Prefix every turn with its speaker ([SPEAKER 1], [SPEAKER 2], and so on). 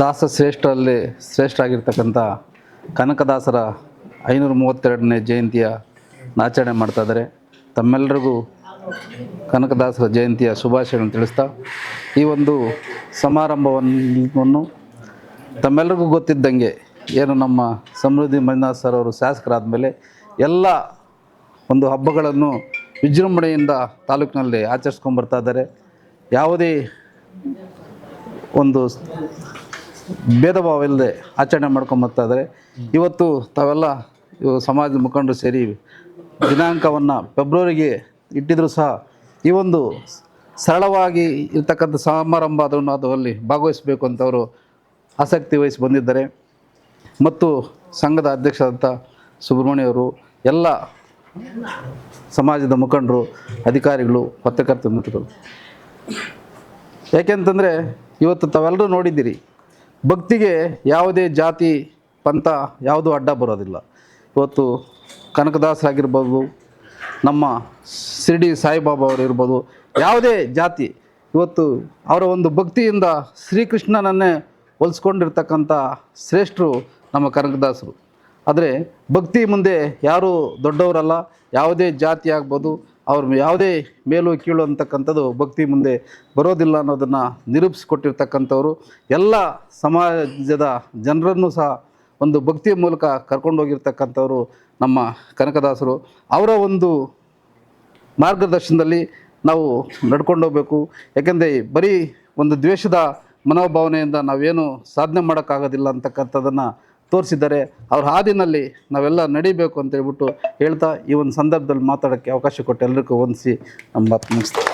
[SPEAKER 1] ದಾಸ ಶ್ರೇಷ್ಠರಲ್ಲಿ ಶ್ರೇಷ್ಠ ಆಗಿರ್ತಕ್ಕಂಥ ಕನಕದಾಸರ ಐನೂರ ಮೂವತ್ತೆರಡನೇ ಜಯಂತಿಯ ಆಚರಣೆ ಮಾಡ್ತಾ ಇದ್ದಾರೆ. ತಮ್ಮೆಲ್ಲರಿಗೂ ಕನಕದಾಸರ ಜಯಂತಿಯ ಶುಭಾಶಯಗಳನ್ನು ತಿಳಿಸ್ತಾ, ಈ ಒಂದು ಸಮಾರಂಭವನ್ನು ತಮ್ಮೆಲ್ಲರಿಗೂ ಗೊತ್ತಿದ್ದಂಗೆ ಏನು ನಮ್ಮ ಸಮೃದ್ಧಿ ಮಂಜುನಾಥ್ ಸರ್ ಅವರು ಶಾಸಕರಾದ ಮೇಲೆ ಎಲ್ಲ ಒಂದು ಹಬ್ಬಗಳನ್ನು ವಿಜೃಂಭಣೆಯಿಂದ ತಾಲೂಕಿನಲ್ಲಿ ಆಚರಿಸ್ಕೊಂಡ್ಬರ್ತಾ ಇದ್ದಾರೆ. ಯಾವುದೇ ಒಂದು ಭೇದ ಭಾವ ಇಲ್ಲದೆ ಆಚರಣೆ ಮಾಡ್ಕೊಂಬತ್ತಾದರೆ ಇವತ್ತು ತಾವೆಲ್ಲ ಸಮಾಜದ ಮುಖಂಡರು ಸೇರಿ ದಿನಾಂಕವನ್ನು ಫೆಬ್ರವರಿಗೆ ಇಟ್ಟಿದ್ರೂ ಸಹ ಈ ಒಂದು ಸರಳವಾಗಿ ಇರ್ತಕ್ಕಂಥ ಸಮಾರಂಭ ಅದನ್ನು ಅದರಲ್ಲಿ ಭಾಗವಹಿಸಬೇಕು ಅಂತ ಅವರು ಆಸಕ್ತಿ ವಹಿಸಿ ಬಂದಿದ್ದಾರೆ. ಮತ್ತು ಸಂಘದ ಅಧ್ಯಕ್ಷರಾದಂಥ ಸುಬ್ರಹ್ಮಣ್ಯವರು ಎಲ್ಲ ಸಮಾಜದ ಮುಖಂಡರು, ಅಧಿಕಾರಿಗಳು, ಪತ್ರಕರ್ತರು ಮಿತ್ರರು ಯಾಕೆಂತಂದರೆ ಇವತ್ತು ತಾವೆಲ್ಲರೂ ನೋಡಿದ್ದೀರಿ, ಭಕ್ತಿಗೆ ಯಾವುದೇ ಜಾತಿ, ಪಂಥ, ಯಾವುದೂ ಅಡ್ಡ ಬರೋದಿಲ್ಲ. ಇವತ್ತು ಕನಕದಾಸರಾಗಿರ್ಬೋದು, ನಮ್ಮ ಶಿರ್ಡಿ ಸಾಯಿಬಾಬಾ ಅವರು ಇರ್ಬೋದು ಯಾವುದೇ ಜಾತಿ, ಇವತ್ತು ಅವರ ಒಂದು ಭಕ್ತಿಯಿಂದ ಶ್ರೀಕೃಷ್ಣನನ್ನೇ ಹೋಲಿಸ್ಕೊಂಡಿರ್ತಕ್ಕಂಥ ಶ್ರೇಷ್ಠರು ನಮ್ಮ ಕನಕದಾಸರು. ಆದರೆ ಭಕ್ತಿ ಮುಂದೆ ಯಾರೂ ದೊಡ್ಡವರಲ್ಲ, ಯಾವುದೇ ಜಾತಿ ಆಗ್ಬೋದು ಅವ್ರ ಯಾವುದೇ ಮೇಲು ಕೀಳು ಅಂತಕ್ಕಂಥದ್ದು ಭಕ್ತಿ ಮುಂದೆ ಬರೋದಿಲ್ಲ ಅನ್ನೋದನ್ನು ನಿರೂಪಿಸಿಕೊಟ್ಟಿರ್ತಕ್ಕಂಥವ್ರು. ಎಲ್ಲ ಸಮಾಜದ ಜನರನ್ನು ಸಹ ಒಂದು ಭಕ್ತಿಯ ಮೂಲಕ ಕರ್ಕೊಂಡು ಹೋಗಿರ್ತಕ್ಕಂಥವ್ರು ನಮ್ಮ ಕನಕದಾಸರು. ಅವರ ಒಂದು ಮಾರ್ಗದರ್ಶನದಲ್ಲಿ ನಾವು ನಡ್ಕೊಂಡು ಹೋಗಬೇಕು. ಯಾಕೆಂದರೆ ಬರೀ ಒಂದು ದ್ವೇಷದ ಮನೋಭಾವನೆಯಿಂದ ನಾವೇನು ಸಾಧನೆ ಮಾಡೋಕ್ಕಾಗೋದಿಲ್ಲ ಅಂತಕ್ಕಂಥದ್ದನ್ನು ತೋರಿಸಿದ್ದಾರೆ. ಅವ್ರ ಹಾದಿನಲ್ಲಿ ನಾವೆಲ್ಲ ನಡಿಬೇಕು ಅಂತ ಹೇಳ್ಬಿಟ್ಟು ಹೇಳ್ತಾ ಈ ಒಂದು ಸಂದರ್ಭದಲ್ಲಿ ಮಾತಾಡೋಕ್ಕೆ ಅವಕಾಶ ಕೊಟ್ಟು ಎಲ್ಲರಿಗೂ ವಂದಿಸಿ ನಮ್ಮ ಮಾತು ಮುಗಿಸ್ತೀನಿ.